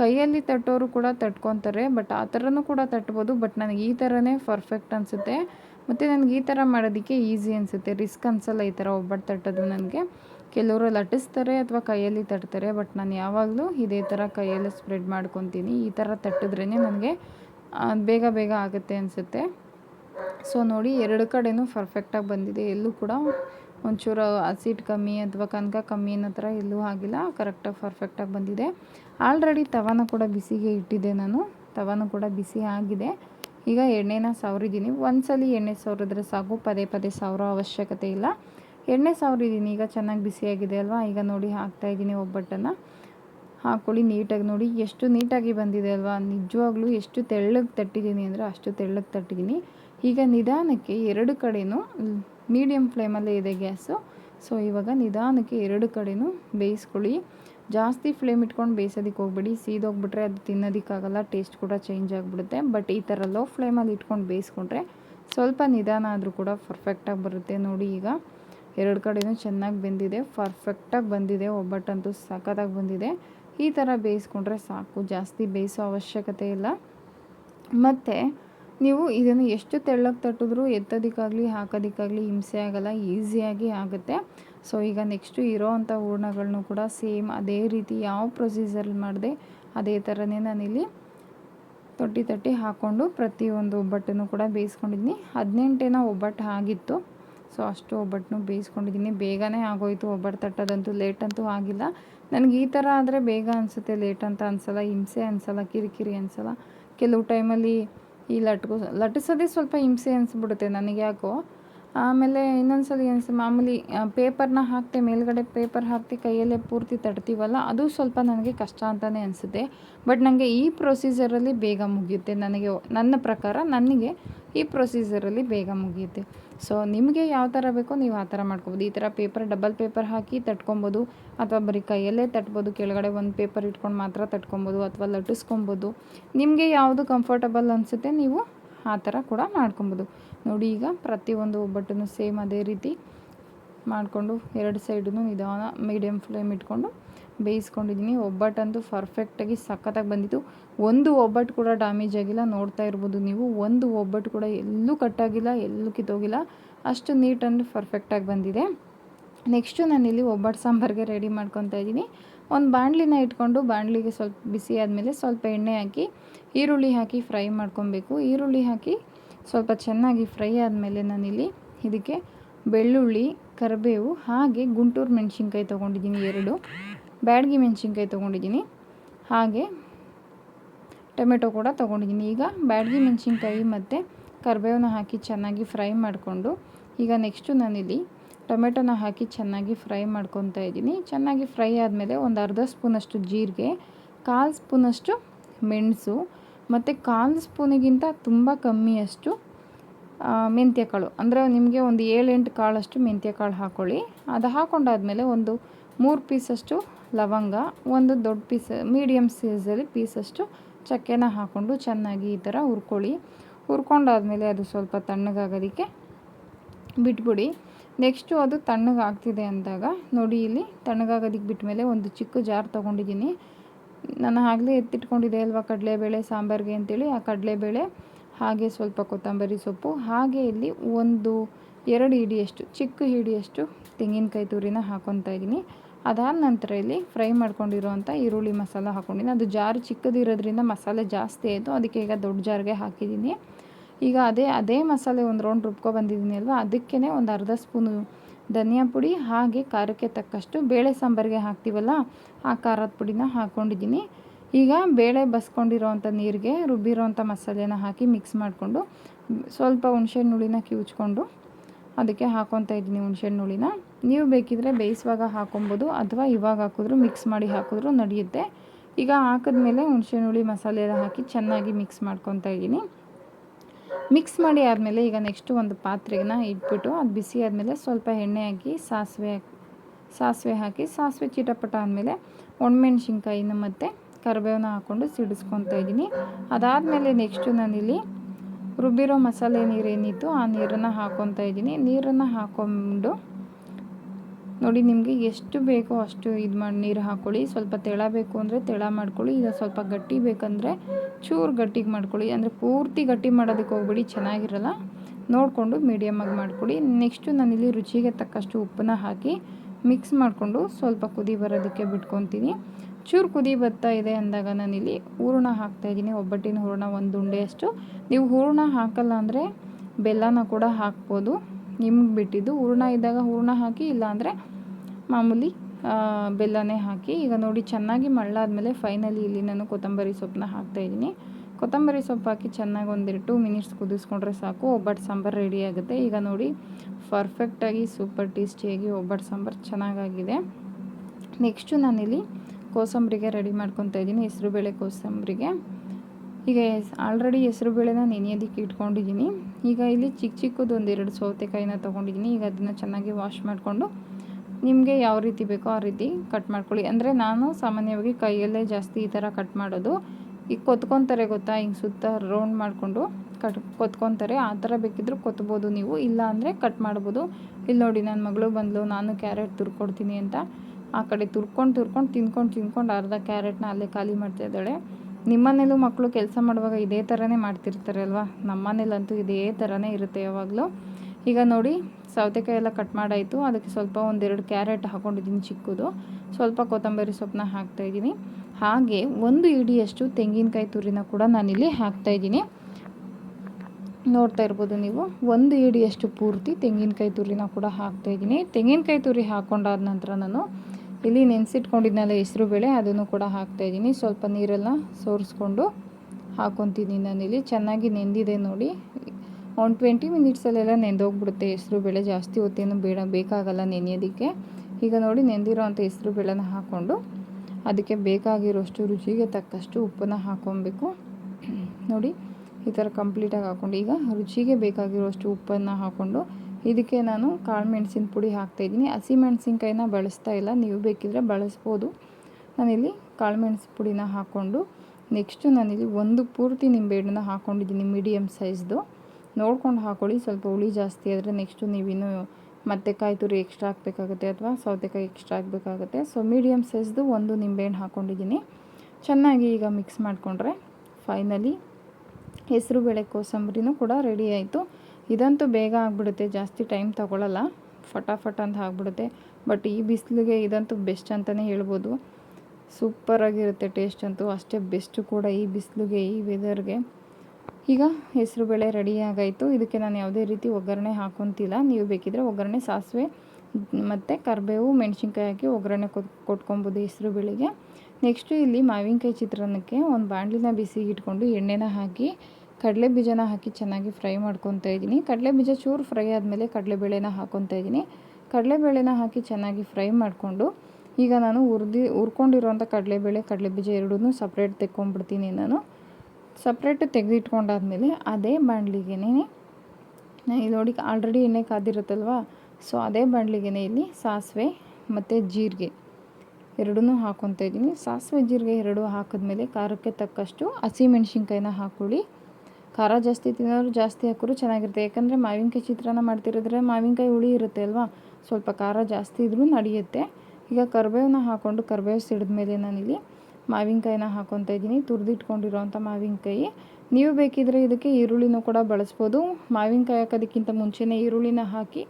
ಕೈಯಲ್ಲಿ ತಟ್ಟೋರು ಕೂಡ ತಟ್ಕೊತಾರೆ, ಬಟ್ ಆ ಥರನೂ ಕೂಡ ತಟ್ಬೋದು. ಬಟ್ ನನಗೆ ಈ ಥರನೇ ಪರ್ಫೆಕ್ಟ್ ಅನಿಸುತ್ತೆ. ಮತ್ತು ನನಗೆ ಈ ಥರ ಮಾಡೋದಕ್ಕೆ ಈಸಿ ಅನಿಸುತ್ತೆ. ರಿಸ್ಕ್ ಅನಿಸಲ್ಲ ಈ ಥರ ಒಬ್ಬಟ್ಟು ತಟ್ಟೋದು ನನಗೆ. ಕೆಲವರು ಲಟ್ಟಿಸ್ತಾರೆ ಅಥವಾ ಕೈಯಲ್ಲಿ ತಟ್ತಾರೆ, ಬಟ್ ನಾನು ಯಾವಾಗಲೂ ಇದೇ ಥರ ಕೈಯಲ್ಲಿ ಸ್ಪ್ರೆಡ್ ಮಾಡ್ಕೊತೀನಿ. ಈ ಥರ ತಟ್ಟಿದ್ರೇ ನನಗೆ ಬೇಗ ಬೇಗ ಆಗುತ್ತೆ ಅನಿಸುತ್ತೆ. ಸೊ ನೋಡಿ, ಎರಡು ಕಡೆನೂ ಪರ್ಫೆಕ್ಟಾಗಿ ಬಂದಿದೆ. ಎಲ್ಲೂ ಕೂಡ ಒಂಚೂರು ಅಸಿಟ್ ಕಮ್ಮಿ ಅಥವಾ ಕನಕ ಕಮ್ಮಿ ಅನ್ನೋ ಥರ ಎಲ್ಲೂ ಆಗಿಲ್ಲ. ಕರೆಕ್ಟಾಗಿ ಪರ್ಫೆಕ್ಟಾಗಿ ಬಂದಿದೆ. ಆಲ್ರೆಡಿ ತವಾನ ಕೂಡ ಬಿಸಿಗೆ ಇಟ್ಟಿದ್ದೆ ನಾನು. ತವಾನು ಕೂಡ ಬಿಸಿ ಆಗಿದೆ. ಈಗ ಎಣ್ಣೆನ ಸವರಿದ್ದೀನಿ. ಒಂದ್ಸಲಿ ಎಣ್ಣೆ ಸಾವಿರಿದ್ರೆ ಸಾಕು. ಪದೇ ಪದೇ ಸಾವಿರೋ ಅವಶ್ಯಕತೆ ಇಲ್ಲ. ಎಣ್ಣೆ ಸವರಿದ್ದೀನಿ. ಈಗ ಚೆನ್ನಾಗಿ ಬಿಸಿಯಾಗಿದೆ ಅಲ್ವಾ? ಈಗ ನೋಡಿ, ಹಾಕ್ತಾ ಇದ್ದೀನಿ ಒಬ್ಬಟ್ಟನ್ನು. ಹಾಕ್ಕೊಳ್ಳಿ ನೀಟಾಗಿ ನೋಡಿ. ಎಷ್ಟು ನೀಟಾಗಿ ಬಂದಿದೆ ಅಲ್ವಾ? ನಿಜವಾಗ್ಲೂ ಎಷ್ಟು ತೆಳ್ಳಗೆ ತಟ್ಟಿದ್ದೀನಿ ಅಂದರೆ ಅಷ್ಟು ತೆಳ್ಳಗೆ ತಟ್ಟಿದ್ದೀನಿ. ಈಗ ನಿಧಾನಕ್ಕೆ ಎರಡು ಕಡೆಯೂ ಮೀಡಿಯಮ್ ಫ್ಲೇಮಲ್ಲೇ ಇದೆ ಗ್ಯಾಸು ಸೊ ಇವಾಗ ನಿಧಾನಕ್ಕೆ ಎರಡು ಕಡೆಯೂ ಬೇಯಿಸ್ಕೊಳ್ಳಿ. ಜಾಸ್ತಿ ಫ್ಲೇಮ್ ಇಟ್ಕೊಂಡು ಬೇಯಿಸೋದಕ್ಕೆ ಹೋಗ್ಬೇಡಿ. ಸೀದೋಗ್ಬಿಟ್ರೆ ಅದು ತಿನ್ನೋದಕ್ಕಾಗಲ್ಲ ಟೇಸ್ಟ್ ಕೂಡ ಚೇಂಜ್ ಆಗಿಬಿಡುತ್ತೆ. ಬಟ್ ಈ ಥರ ಲೋ ಫ್ಲೇಮಲ್ಲಿ ಇಟ್ಕೊಂಡು ಬೇಯಿಸ್ಕೊಂಡ್ರೆ ಸ್ವಲ್ಪ ನಿಧಾನ ಆದರೂ ಕೂಡ ಪರ್ಫೆಕ್ಟಾಗಿ ಬರುತ್ತೆ. ನೋಡಿ ಈಗ ಎರಡು ಕಡೆಯೂ ಚೆನ್ನಾಗಿ ಬೆಂದಿದೆ. ಪರ್ಫೆಕ್ಟಾಗಿ ಬಂದಿದೆ. ಒಬ್ಬಟ್ಟಂತೂ ಸಖತ್ತಾಗಿ ಬಂದಿದೆ. ಈ ಥರ ಬೇಯಿಸ್ಕೊಂಡ್ರೆ ಸಾಕು. ಜಾಸ್ತಿ ಬೇಯಿಸೋ ಅವಶ್ಯಕತೆ ಇಲ್ಲ. ಮತ್ತು ನೀವು ಇದನ್ನು ಎಷ್ಟು ತೆಳ್ಳಗೆ ತಟ್ಟಿದ್ರೂ ಎತ್ತೋದಕ್ಕಾಗಲಿ, ಹಾಕೋದಕ್ಕಾಗಲಿ ಹಿಂಸೆ ಆಗಲ್ಲ ಈಸಿಯಾಗಿ ಆಗುತ್ತೆ. ಸೊ ಈಗ ನೆಕ್ಸ್ಟು ಇರೋ ಅಂಥ ಹೂರ್ಣಗಳನ್ನೂ ಕೂಡ ಸೇಮ್ ಅದೇ ರೀತಿ ಯಾವ ಪ್ರೊಸೀಜರಲ್ಲಿ ಮಾಡಿದೆ, ಅದೇ ಥರನೇ ನಾನಿಲ್ಲಿ ತೊಟ್ಟಿ ತಟ್ಟಿ ಹಾಕ್ಕೊಂಡು ಪ್ರತಿಯೊಂದು ಒಬ್ಬಟ್ಟನ್ನು ಕೂಡ ಬೇಯಿಸ್ಕೊಂಡಿದ್ದೀನಿ ಹದಿನೆಂಟೇನ ಒಬ್ಬಟ್ಟು ಆಗಿತ್ತು. ಸೊ ಅಷ್ಟು ಒಬ್ಬಟ್ಟನ್ನು ಬೇಯಿಸ್ಕೊಂಡಿದ್ದೀನಿ. ಬೇಗನೆ ಆಗೋಯ್ತು ಒಬ್ಬಟ್ಟು ತಟ್ಟೋದಂತೂ ಲೇಟ್ ಅಂತೂ ಆಗಿಲ್ಲ. ನನಗೆ ಈ ಥರ ಆದರೆ ಬೇಗ ಅನಿಸುತ್ತೆ. ಲೇಟ್ ಅಂತ ಅನಿಸಲ್ಲ, ಹಿಂಸೆ ಅನಿಸಲ್ಲ, ಕಿರಿಕಿರಿ ಅನಿಸಲ್ಲ. ಕೆಲವು ಟೈಮಲ್ಲಿ ಈ ಲಟ್ಗು ಲಟ್ಟಿಸೋದೇ ಸ್ವಲ್ಪ ಹಿಂಸೆ ಅನಿಸ್ಬಿಡುತ್ತೆ ನನಗೆ ಆಮೇಲೆ ಇನ್ನೊಂದ್ಸಲಿ ಏನು ಮಾಮೂಲಿ ಪೇಪರ್ನ ಹಾಕ್ತೆ ಮೇಲ್ಗಡೆ ಪೇಪರ್ ಹಾಕ್ತಿ ಕೈಯಲ್ಲೇ ಪೂರ್ತಿ ತಡ್ತೀವಲ್ಲ, ಅದು ಸ್ವಲ್ಪ ನನಗೆ ಕಷ್ಟ ಅಂತಲೇ ಅನಿಸುತ್ತೆ. ಬಟ್ ನನಗೆ ಈ ಪ್ರೊಸೀಜರಲ್ಲಿ ಬೇಗ ಮುಗಿಯುತ್ತೆ. ನನಗೆ ನನ್ನ ಪ್ರಕಾರ ನನಗೆ ಈ ಪ್ರೊಸೀಜರಲ್ಲಿ ಬೇಗ ಮುಗಿಯುತ್ತೆ. ಸೊ ನಿಮಗೆ ಯಾವ ಥರ ಬೇಕೋ ನೀವು ಆ ಥರ ಮಾಡ್ಕೊಬೋದು. ಈ ಥರ ಪೇಪರ್, ಡಬಲ್ ಪೇಪರ್ ಹಾಕಿ ತಟ್ಕೊಬೋದು, ಅಥವಾ ಬರೀ ಕೈಯಲ್ಲೇ ತಟ್ಬೋದು, ಕೆಳಗಡೆ ಒಂದು ಪೇಪರ್ ಇಟ್ಕೊಂಡು ಮಾತ್ರ ತಟ್ಕೊಬೋದು, ಅಥವಾ ಲಟ್ಟಿಸ್ಕೊಬೋದು. ನಿಮಗೆ ಯಾವುದು ಕಂಫರ್ಟಬಲ್ ಅನಿಸುತ್ತೆ, ನೀವು ಆ ಥರ ಕೂಡ ಮಾಡ್ಕೊಬೋದು. ನೋಡಿ ಈಗ ಪ್ರತಿಯೊಂದು ಒಬ್ಬಟ್ಟನ್ನು ಸೇಮ್ ಅದೇ ರೀತಿ ಮಾಡಿಕೊಂಡು ಎರಡು ಸೈಡೂ ನಿಧಾನ ಮೀಡಿಯಮ್ ಫ್ಲೇಮ್ ಇಟ್ಕೊಂಡು ಬೇಯಿಸ್ಕೊಂಡಿದ್ದೀನಿ. ಒಬ್ಬಟ್ಟಂತೂ ಪರ್ಫೆಕ್ಟಾಗಿ ಸಖತ್ತಾಗಿ ಬಂದಿತ್ತು. ಒಂದು ಒಬ್ಬಟ್ಟು ಕೂಡ ಡ್ಯಾಮೇಜ್ ಆಗಿಲ್ಲ. ನೋಡ್ತಾ ಇರ್ಬೋದು ನೀವು. ಒಂದು ಒಬ್ಬಟ್ಟು ಕೂಡ ಎಲ್ಲೂ ಕಟ್ಟಾಗಿಲ್ಲ ಎಲ್ಲೂ ಕಿತ್ತೋಗಿಲ್ಲ. ಅಷ್ಟು ನೀಟ್ ಆ್ಯಂಡ್ ಪರ್ಫೆಕ್ಟಾಗಿ ಬಂದಿದೆ. ನೆಕ್ಸ್ಟು ನಾನಿಲ್ಲಿ ಒಬ್ಬಟ್ಟು ಸಾಂಬಾರಿಗೆ ರೆಡಿ ಮಾಡ್ಕೊತಾ ಇದ್ದೀನಿ. ಒಂದು ಬಾಣಲಿನ ಇಟ್ಕೊಂಡು ಬಾಣಲಿಗೆ ಸ್ವಲ್ಪ ಬಿಸಿ ಆದಮೇಲೆ ಸ್ವಲ್ಪ ಎಣ್ಣೆ ಹಾಕಿ, ಈರುಳ್ಳಿ ಹಾಕಿ ಫ್ರೈ ಮಾಡ್ಕೊಬೇಕು. ಈರುಳ್ಳಿ ಹಾಕಿ ಸ್ವಲ್ಪ ಚೆನ್ನಾಗಿ ಫ್ರೈ ಆದಮೇಲೆ ನಾನಿಲ್ಲಿ ಇದಕ್ಕೆ ಬೆಳ್ಳುಳ್ಳಿ, ಕರಿಬೇವು, ಹಾಗೆ ಗುಂಟೂರು ಮೆಣಸಿನ್ಕಾಯಿ ತೊಗೊಂಡಿದ್ದೀನಿ ಎರಡು. ಬ್ಯಾಡಗಿ ಮೆಣಸಿನ್ಕಾಯಿ ತೊಗೊಂಡಿದ್ದೀನಿ. ಹಾಗೆ ಟೊಮೆಟೊ ಕೂಡ ತೊಗೊಂಡಿದ್ದೀನಿ. ಈಗ ಬ್ಯಾಡಗಿ ಮೆಣಸಿನ್ಕಾಯಿ ಮತ್ತು ಕರಿಬೇವನ್ನ ಹಾಕಿ ಚೆನ್ನಾಗಿ ಫ್ರೈ ಮಾಡಿಕೊಂಡು ಈಗ ನೆಕ್ಸ್ಟು ನಾನಿಲ್ಲಿ ಟೊಮೆಟೊನ ಹಾಕಿ ಚೆನ್ನಾಗಿ ಫ್ರೈ ಮಾಡ್ಕೊತಾ ಇದ್ದೀನಿ. ಚೆನ್ನಾಗಿ ಫ್ರೈ ಆದಮೇಲೆ ಒಂದು ಅರ್ಧ ಸ್ಪೂನಷ್ಟು ಜೀರಿಗೆ, ಕಾಲು ಸ್ಪೂನಷ್ಟು ಮೆಣಸು ಮತ್ತು ಕಾಲು ಸ್ಪೂನಿಗಿಂತ ತುಂಬ ಕಮ್ಮಿಯಷ್ಟು ಮೆಂತ್ಯ ಕಾಳು. ಅಂದರೆ ನಿಮಗೆ ಒಂದು ಏಳೆಂಟು ಕಾಳಷ್ಟು ಮೆಂತ್ಯ ಕಾಳು ಹಾಕ್ಕೊಳ್ಳಿ ಅದು ಹಾಕೊಂಡಾದ್ಮೇಲೆ ಒಂದು ಮೂರು ಪೀಸಷ್ಟು ಲವಂಗ, ಒಂದು ದೊಡ್ಡ ಪೀಸ್ ಮೀಡಿಯಮ್ ಸೈಜಲ್ಲಿ ಪೀಸಷ್ಟು ಚಕ್ಕೆನ ಹಾಕ್ಕೊಂಡು ಚೆನ್ನಾಗಿ ಈ ಥರ ಹುರ್ಕೊಳ್ಳಿ. ಹುರ್ಕೊಂಡಾದಮೇಲೆ ಅದು ಸ್ವಲ್ಪ ತಣ್ಣಗಾಗೋದಕ್ಕೆ ಬಿಟ್ಬಿಡಿ. ನೆಕ್ಸ್ಟು ಅದು ತಣ್ಣಗಾಗ್ತಿದೆ ಅಂದಾಗ ನೋಡಿ ಇಲ್ಲಿ ತಣ್ಣಗಾಗೋದಕ್ಕೆ ಬಿಟ್ಮೇಲೆ ಒಂದು ಚಿಕ್ಕ ಜಾರ್ ತೊಗೊಂಡಿದ್ದೀನಿ. ನಾನು ಆಗಲೇ ಎತ್ತಿಟ್ಕೊಂಡಿದ್ದೆ ಅಲ್ವಾ ಕಡಲೆಬೇಳೆ ಸಾಂಬಾರಿಗೆ ಅಂತೇಳಿ. ಆ ಕಡಲೆಬೇಳೆ, ಹಾಗೆ ಸ್ವಲ್ಪ ಕೊತ್ತಂಬರಿ ಸೊಪ್ಪು, ಹಾಗೆ ಇಲ್ಲಿ ಒಂದು ಎರಡು ಹಿಡಿಯಷ್ಟು, ಚಿಕ್ಕ ಹಿಡಿಯಷ್ಟು ತೆಂಗಿನಕಾಯಿ ತುರಿನ ಹಾಕೊತಾ ಇದ್ದೀನಿ. ಅದಾದ ನಂತರ ಇಲ್ಲಿ ಫ್ರೈ ಮಾಡ್ಕೊಂಡಿರೋವಂಥ ಈರುಳ್ಳಿ ಮಸಾಲ ಹಾಕ್ಕೊಂಡಿದ್ದೀನಿ ಅದು ಜಾರ್ ಚಿಕ್ಕದಿರೋದ್ರಿಂದ ಮಸಾಲೆ ಜಾಸ್ತಿ ಆಯಿತು. ಅದಕ್ಕೆ ಈಗ ದೊಡ್ಡ ಜಾರ್ಗೆ ಹಾಕಿದ್ದೀನಿ. ಈಗ ಅದೇ ಅದೇ ಮಸಾಲೆ ಒಂದು ರೌಂಡ್ ರುಬ್ಕೊ ಬಂದಿದ್ದೀನಿ ಅಲ್ವಾ? ಅದಕ್ಕೇ ಒಂದು ಅರ್ಧ ಸ್ಪೂನು ಧನಿಯಾ ಪುಡಿ, ಹಾಗೆ ಖಾರಕ್ಕೆ ತಕ್ಕಷ್ಟು ಬೇಳೆ ಸಾಂಬಾರಿಗೆ ಹಾಕ್ತೀವಲ್ಲ, ಆ ಖಾರದ ಪುಡಿನ ಹಾಕ್ಕೊಂಡಿದ್ದೀನಿ ಈಗ ಬೇಳೆ ಬಸ್ಕೊಂಡಿರೋವಂಥ ನೀರಿಗೆ ರುಬ್ಬಿರೋವಂಥ ಮಸಾಲೆನ ಹಾಕಿ ಮಿಕ್ಸ್ ಮಾಡಿಕೊಂಡು ಸ್ವಲ್ಪ ಹುಣ್ಸೆಹಣ್ಣು ಹುಳಿನ ಕಿವುಚ್ಕೊಂಡು ಅದಕ್ಕೆ ಹಾಕೊತಾ ಇದ್ದೀನಿ ಹುಣ್ಸೆಹಣ್ಣು ಹುಳಿನ. ನೀವು ಬೇಕಿದ್ರೆ ಬೇಯಿಸುವಾಗ ಹಾಕೊಬೋದು, ಅಥವಾ ಇವಾಗ ಹಾಕಿದ್ರು ಮಿಕ್ಸ್ ಮಾಡಿ ಹಾಕಿದ್ರು ನಡೆಯುತ್ತೆ. ಈಗ ಹಾಕಿದ್ಮೇಲೆ ಹುಣ್ಸೆಹಣ್ಣು ಹುಳಿ ಮಸಾಲೆ ಎಲ್ಲ ಹಾಕಿ ಚೆನ್ನಾಗಿ ಮಿಕ್ಸ್ ಮಾಡ್ಕೊತಾ ಇದ್ದೀನಿ. ಮಿಕ್ಸ್ ಮಾಡಿ ಆದಮೇಲೆ ಈಗ ನೆಕ್ಸ್ಟು ಒಂದು ಪಾತ್ರೆನ ಇಟ್ಬಿಟ್ಟು ಅದು ಬಿಸಿ ಆದಮೇಲೆ ಸ್ವಲ್ಪ ಎಣ್ಣೆ ಹಾಕಿ, ಸಾಸಿವೆ ಸಾಸಿವೆ ಹಾಕಿ, ಸಾಸಿವೆ ಚಿಟಪಟ ಆದಮೇಲೆ ಒಣಮೆಣ್ಸಿನ್ಕಾಯಿನ ಮತ್ತು ಕರಿಬೇವನ್ನ ಹಾಕ್ಕೊಂಡು ಸಿಡಿಸ್ಕೊತಾ ಇದ್ದೀನಿ. ಅದಾದಮೇಲೆ ನೆಕ್ಸ್ಟು ನಾನಿಲ್ಲಿ ರುಬ್ಬಿರೋ ಮಸಾಲೆ ನೀರೇನಿತ್ತು ಆ ನೀರನ್ನು ಹಾಕ್ಕೊತಾ ಇದ್ದೀನಿ. ನೀರನ್ನು ಹಾಕ್ಕೊಂಡು ನೋಡಿ, ನಿಮಗೆ ಎಷ್ಟು ಬೇಕೋ ಅಷ್ಟು ಇದು ಮಾಡಿ, ನೀರು ಹಾಕ್ಕೊಳ್ಳಿ ಸ್ವಲ್ಪ ತೆಳ ಬೇಕು ಅಂದರೆ ತೆಳ ಮಾಡ್ಕೊಳ್ಳಿ. ಈಗ ಸ್ವಲ್ಪ ಗಟ್ಟಿ ಬೇಕಂದರೆ ಚೂರು ಗಟ್ಟಿಗೆ ಮಾಡ್ಕೊಳ್ಳಿ. ಅಂದರೆ ಪೂರ್ತಿ ಗಟ್ಟಿ ಮಾಡೋದಕ್ಕೆ ಹೋಗ್ಬಿಡಿ, ಚೆನ್ನಾಗಿರಲ್ಲ. ನೋಡಿಕೊಂಡು ಮೀಡಿಯಮಾಗಿ ಮಾಡ್ಕೊಳ್ಳಿ. ನೆಕ್ಸ್ಟು ನಾನಿಲ್ಲಿ ರುಚಿಗೆ ತಕ್ಕಷ್ಟು ಉಪ್ಪನ್ನ ಹಾಕಿ ಮಿಕ್ಸ್ ಮಾಡಿಕೊಂಡು ಸ್ವಲ್ಪ ಕುದಿ ಬರೋದಕ್ಕೆ ಬಿಟ್ಕೊತೀನಿ. ಚೂರು ಕುದಿ ಬರ್ತಾ ಇದೆ ಅಂದಾಗ ನಾನಿಲ್ಲಿ ಹೂರಣ ಹಾಕ್ತಾಯಿದ್ದೀನಿ ಒಬ್ಬಟ್ಟಿನ ಹೂರಣ ಒಂದು ಉಂಡೆಯಷ್ಟು. ನೀವು ಹೂರಣ ಹಾಕಲ್ಲ ಅಂದರೆ ಬೆಲ್ಲನ ಕೂಡ ಹಾಕ್ಬೋದು. ನಿಮ್ಗೆ ಬಿಟ್ಟಿದ್ದು. ಹೂರ್ಣ ಇದ್ದಾಗ ಹೂರ್ಣ ಹಾಕಿ, ಇಲ್ಲಾಂದರೆ ಮಾಮೂಲಿ ಬೆಲ್ಲನೇ ಹಾಕಿ. ಈಗ ನೋಡಿ, ಚೆನ್ನಾಗಿ ಮಳ್ಳಾದಮೇಲೆ ಫೈನಲಿ ಇಲ್ಲಿ ನಾನು ಕೊತ್ತಂಬರಿ ಸೊಪ್ಪನ್ನ ಹಾಕ್ತಾಯಿದ್ದೀನಿ ಕೊತ್ತಂಬರಿ ಸೊಪ್ಪು ಹಾಕಿ ಚೆನ್ನಾಗಿ ಒಂದೆರಡು ಟೂ ಮಿನಿಟ್ಸ್ ಕುದಿಸ್ಕೊಂಡ್ರೆ ಸಾಕು. ಒಬ್ಬಟ್ಟು ಸಾಂಬಾರು ರೆಡಿ ಆಗುತ್ತೆ. ಈಗ ನೋಡಿ ಪರ್ಫೆಕ್ಟಾಗಿ ಸೂಪರ್ ಟೇಸ್ಟಿಯಾಗಿ ಒಬ್ಬಟ್ಟು ಸಾಂಬಾರು ಚೆನ್ನಾಗಾಗಿದೆ. ನೆಕ್ಸ್ಟು ನಾನಿಲ್ಲಿ ಕೋಸಂಬರಿಗೆ ರೆಡಿ ಮಾಡ್ಕೊತಾ ಇದ್ದೀನಿ. ಹೆಸರುಬೇಳೆ ಕೋಸಂಬರಿಗೆ. ಈಗ ಆಲ್ರೆಡಿ ಹೆಸರು ಬೇಳೆನ ನೆನೆಯೋದಕ್ಕೆ ಇಟ್ಕೊಂಡಿದ್ದೀನಿ. ಈಗ ಇಲ್ಲಿ ಚಿಕ್ಕ ಚಿಕ್ಕದು ಒಂದೆರಡು ಸೌತೆಕಾಯಿನ ತೊಗೊಂಡಿದ್ದೀನಿ. ಈಗ ಅದನ್ನು ಚೆನ್ನಾಗಿ ವಾಶ್ ಮಾಡಿಕೊಂಡು ನಿಮಗೆ ಯಾವ ರೀತಿ ಬೇಕೋ ಆ ರೀತಿ ಕಟ್ ಮಾಡ್ಕೊಳ್ಳಿ. ಅಂದರೆ ನಾನು ಸಾಮಾನ್ಯವಾಗಿ ಕೈಯಲ್ಲೇ ಜಾಸ್ತಿ ಈ ಥರ ಕಟ್ ಮಾಡೋದು. ಈಗ ಕೊತ್ಕೊತಾರೆ ಗೊತ್ತಾ? ಹಿಂಗೆ ಸುತ್ತ ರೌಂಡ್ ಮಾಡಿಕೊಂಡು ಕಟ್ ಕೊತ್ಕೊತಾರೆ. ಆ ಥರ ಬೇಕಿದ್ರೂ ಕೊತ್ಬೋದು ನೀವು. ಇಲ್ಲ ಅಂದರೆ ಕಟ್ ಮಾಡ್ಬೋದು. ಇಲ್ಲಿ ನೋಡಿ ನನ್ನ ಮಗಳು ಬಂದಳು ನಾನು ಕ್ಯಾರೆಟ್ ತುರ್ಕೊಡ್ತೀನಿ ಅಂತ. ಆ ಕಡೆ ತುರ್ಕೊಂಡು ತುರ್ಕೊಂಡು ತಿನ್ಕೊಂಡು ತಿನ್ಕೊಂಡು ಅರ್ಧ ಕ್ಯಾರೆಟ್ನ ಅಲ್ಲೇ ಖಾಲಿ ಮಾಡ್ತಾ ಇದ್ದಾಳೆ. ನಿಮ್ಮನೇಲೂ ಮಕ್ಕಳು ಕೆಲಸ ಮಾಡುವಾಗ ಇದೇ ಥರನೇ ಮಾಡ್ತಿರ್ತಾರೆ ಅಲ್ವಾ? ನಮ್ಮನೇಲಂತೂ ಇದೇ ಥರನೇ ಇರುತ್ತೆ ಯಾವಾಗಲೂ. ಈಗ ನೋಡಿ, ಸೌತೆಕಾಯಿ ಎಲ್ಲ ಕಟ್ ಮಾಡಾಯಿತು. ಅದಕ್ಕೆ ಸ್ವಲ್ಪ ಒಂದೆರಡು ಕ್ಯಾರೆಟ್ ಹಾಕ್ಕೊಂಡಿದ್ದೀನಿ ಚಿಕ್ಕದು. ಸ್ವಲ್ಪ ಕೊತ್ತಂಬರಿ ಸೊಪ್ಪನ್ನ ಹಾಕ್ತಾಯಿದ್ದೀನಿ ಹಾಗೆ ಒಂದು ಇಡಿಯಷ್ಟು ತೆಂಗಿನಕಾಯಿ ತುರಿನ ಕೂಡ ನಾನಿಲ್ಲಿ ಹಾಕ್ತಾಯಿದ್ದೀನಿ ನೋಡ್ತಾ ಇರ್ಬೋದು ನೀವು, ಒಂದು ಇಡಿಯಷ್ಟು ಪೂರ್ತಿ ತೆಂಗಿನಕಾಯಿ ತುರಿನ ಕೂಡ ಹಾಕ್ತಾಯಿದ್ದೀನಿ ತೆಂಗಿನಕಾಯಿ ತುರಿ ಹಾಕ್ಕೊಂಡಾದ ನಂತರ ನಾನು ಇಲ್ಲಿ ನೆನೆಸಿಟ್ಕೊಂಡಿದ್ನಲ್ಲ ಹೆಸರು ಬೇಳೆ, ಅದನ್ನು ಕೂಡ ಹಾಕ್ತಾಯಿದ್ದೀನಿ ಸ್ವಲ್ಪ ನೀರೆಲ್ಲ ಸೋರಿಸ್ಕೊಂಡು ಹಾಕ್ಕೊತೀನಿ ನಾನಿಲ್ಲಿ ಚೆನ್ನಾಗಿ ನೆಂದಿದೆ ನೋಡಿ. ಒಂದು ಟ್ವೆಂಟಿ ಮಿನಿಟ್ಸಲ್ಲೆಲ್ಲ ನೆಂದೋಗ್ಬಿಡುತ್ತೆ ಹೆಸರು ಬೇಳೆ. ಜಾಸ್ತಿ ಹೊತ್ತೇನು ಬೇಡ, ಬೇಕಾಗಲ್ಲ ನೆನೆಯೋದಕ್ಕೆ. ಈಗ ನೋಡಿ ನೆಂದಿರೋ ಅಂಥ ಹೆಸರು ಬೇಳೆನ ಹಾಕ್ಕೊಂಡು ಅದಕ್ಕೆ ಬೇಕಾಗಿರೋಷ್ಟು ರುಚಿಗೆ ತಕ್ಕಷ್ಟು ಉಪ್ಪನ್ನು ಹಾಕ್ಕೊಬೇಕು ನೋಡಿ, ಈ ಥರ ಕಂಪ್ಲೀಟಾಗಿ ಹಾಕ್ಕೊಂಡು ಈಗ ರುಚಿಗೆ ಬೇಕಾಗಿರೋಷ್ಟು ಉಪ್ಪನ್ನು ಹಾಕ್ಕೊಂಡು ಇದಕ್ಕೆ ನಾನು ಕಾಳು ಮೆಣಸಿನ ಪುಡಿ ಹಾಕ್ತಾಯಿದ್ದೀನಿ ಹಸಿ ಮೆಣಸಿನ್ಕಾಯಿನ ಬಳಸ್ತಾ ಇಲ್ಲ. ನೀವು ಬೇಕಿದ್ರೆ ಬಳಸ್ಬೋದು. ನಾನಿಲ್ಲಿ ಕಾಳು ಮೆಣಸು ಪುಡಿನ ಹಾಕ್ಕೊಂಡು, ನೆಕ್ಸ್ಟು ನಾನಿಲ್ಲಿ ಒಂದು ಪೂರ್ತಿ ನಿಂಬೆಹಣ್ಣನ್ನ ಹಾಕ್ಕೊಂಡಿದ್ದೀನಿ ಮೀಡಿಯಮ್ ಸೈಜ್ದು. ನೋಡ್ಕೊಂಡು ಹಾಕ್ಕೊಳ್ಳಿ ಸ್ವಲ್ಪ ಹುಳಿ ಜಾಸ್ತಿ ಆದರೆ ನೆಕ್ಸ್ಟು ನೀವಿನ್ನು ಮತ್ತೆ ಕಾಯಿ ತುರಿ ಎಕ್ಸ್ಟ್ರಾ ಹಾಕಬೇಕಾಗುತ್ತೆ ಅಥವಾ ಸೌತೆಕಾಯಿ ಎಕ್ಸ್ಟ್ರಾ ಹಾಕಬೇಕಾಗುತ್ತೆ. ಸೊ ಮೀಡಿಯಮ್ ಸೈಜ್ದು ಒಂದು ನಿಂಬೆಹಣ್ಣು ಹಾಕ್ಕೊಂಡಿದ್ದೀನಿ ಚೆನ್ನಾಗಿ ಈಗ ಮಿಕ್ಸ್ ಮಾಡಿಕೊಂಡ್ರೆ ಫೈನಲಿ ಹೆಸರು, ಬೇಳೆ, ಕೋಸಂಬರಿನೂ ಕೂಡ ರೆಡಿ ಆಯಿತು. ಇದಂತೂ ಬೇಗ ಆಗಿಬಿಡುತ್ತೆ, ಜಾಸ್ತಿ ಟೈಮ್ ತಗೊಳ್ಳಲ್ಲ ಫಟಾಫಟ್ ಅಂತ ಆಗಿಬಿಡುತ್ತೆ. ಬಟ್ ಈ ಬಿಸಿಲಿಗೆ ಇದಂತೂ ಬೆಸ್ಟ್ ಅಂತಲೇ ಹೇಳ್ಬೋದು. ಸೂಪರಾಗಿರುತ್ತೆ ಟೇಸ್ಟ್ ಅಂತೂ, ಅಷ್ಟೇ ಬೆಸ್ಟು ಕೂಡ ಈ ಬಿಸಿಲಿಗೆ, ಈ ವೆದರ್ಗೆ ಈಗ ಹೆಸರುಬೇಳೆ ರೆಡಿ ರೆಡಿಯಾಗಾಯಿತು ಇದಕ್ಕೆ ನಾನು ಯಾವುದೇ ರೀತಿ ಒಗ್ಗರಣೆ ಹಾಕೊತಿಲ್ಲ. ನೀವು ಬೇಕಿದ್ರೆ ಒಗ್ಗರಣೆ, ಸಾಸಿವೆ ಮತ್ತು ಕರಿಬೇವು, ಮೆಣಸಿನ್ಕಾಯಿ ಹಾಕಿ ಒಗ್ಗರಣೆ ಕೊಟ್, ಕೊಟ್ಕೊಬೋದು ಹೆಸರು ಬೇಳೆಗೆ. ನೆಕ್ಸ್ಟು ಇಲ್ಲಿ ಮಾವಿನಕಾಯಿ ಚಿತ್ರಾನ್ನಕ್ಕೆ ಒಂದು ಬಾಣಲಿನ ಬಿಸಿಗೆ ಇಟ್ಕೊಂಡು ಎಣ್ಣೆನ ಹಾಕಿ ಕಡಲೆ ಬೀಜನ ಹಾಕಿ ಚೆನ್ನಾಗಿ ಫ್ರೈ ಮಾಡ್ಕೊತಾ ಇದ್ದೀನಿ. ಕಡಲೆ ಬೀಜ ಚೂರು ಫ್ರೈ ಆದಮೇಲೆ ಕಡಲೆಬೇಳೆನ ಹಾಕ್ಕೊತಾ ಇದ್ದೀನಿ. ಕಡಲೆಬೇಳೆನ ಹಾಕಿ ಚೆನ್ನಾಗಿ ಫ್ರೈ ಮಾಡಿಕೊಂಡು ಈಗ ನಾನು ಹುರಿದು, ಹುರ್ಕೊಂಡಿರೋಂಥ ಕಡಲೆಬೇಳೆ ಕಡಲೆಬೀಜ ಎರಡೂ ಸಪ್ರೇಟ್ ತೆಕ್ಕೊಂಡ್ಬಿಡ್ತೀನಿ ನಾನು. ಸಪ್ರೇಟ್ ತೆಗೆದಿಟ್ಕೊಂಡಾದ್ಮೇಲೆ ಅದೇ ಬಾಣಲಿಗೆನೇ ಇಲ್ಲಿ ನೋಡಿ ಆಲ್ರೆಡಿ ಎಣ್ಣೆ ಕಾದಿರುತ್ತಲ್ವ? ಸೊ ಅದೇ ಬಾಣಲಿಗೆ ಇಲ್ಲಿ ಸಾಸಿವೆ ಮತ್ತು ಜೀರಿಗೆ ಎರಡೂ ಹಾಕ್ಕೊತಾ ಇದ್ದೀನಿ. ಸಾಸಿವೆ, ಜೀರಿಗೆ ಎರಡೂ ಹಾಕಿದ್ಮೇಲೆ ಖಾರಕ್ಕೆ ತಕ್ಕಷ್ಟು ಹಸಿಮೆಣ್ಸಿನ್ಕಾಯಿನ ಹಾಕ್ಕೊಳ್ಳಿ ಖಾರ ಜಾಸ್ತಿ ತಿನ್ನೋರು ಜಾಸ್ತಿ ಹಾಕೋರು ಚೆನ್ನಾಗಿರುತ್ತೆ. ಯಾಕಂದರೆ ಮಾವಿನಕಾಯಿ ಚಿತ್ರಾನ್ನ ಮಾಡ್ತಿರೋದ್ರೆ ಮಾವಿನಕಾಯಿ ಹುಳಿ ಇರುತ್ತೆ ಅಲ್ವಾ? ಸ್ವಲ್ಪ ಖಾರ ಜಾಸ್ತಿ ಇದ್ರೂ ನಡೆಯುತ್ತೆ. ಈಗ ಕರಿಬೇವನ್ನ ಹಾಕ್ಕೊಂಡು ಕರಿಬೇವು ಸಿಡಿದ್ಮೇಲೆ ನಾನಿಲ್ಲಿ ಮಾವಿನಕಾಯಿನ ಹಾಕ್ಕೊತಾ ಇದ್ದೀನಿ. ತುರಿದಿಟ್ಕೊಂಡಿರೋವಂಥ ಮಾವಿನಕಾಯಿ. ನೀವು ಬೇಕಿದ್ರೆ ಇದಕ್ಕೆ ಈರುಳ್ಳಿನೂ ಕೂಡ ಬಳಸ್ಬೋದು. ಮಾವಿನಕಾಯಿ ಹಾಕೋದಕ್ಕಿಂತ ಮುಂಚೆನೇ ಈರುಳ್ಳಿನ ಹಾಕಿ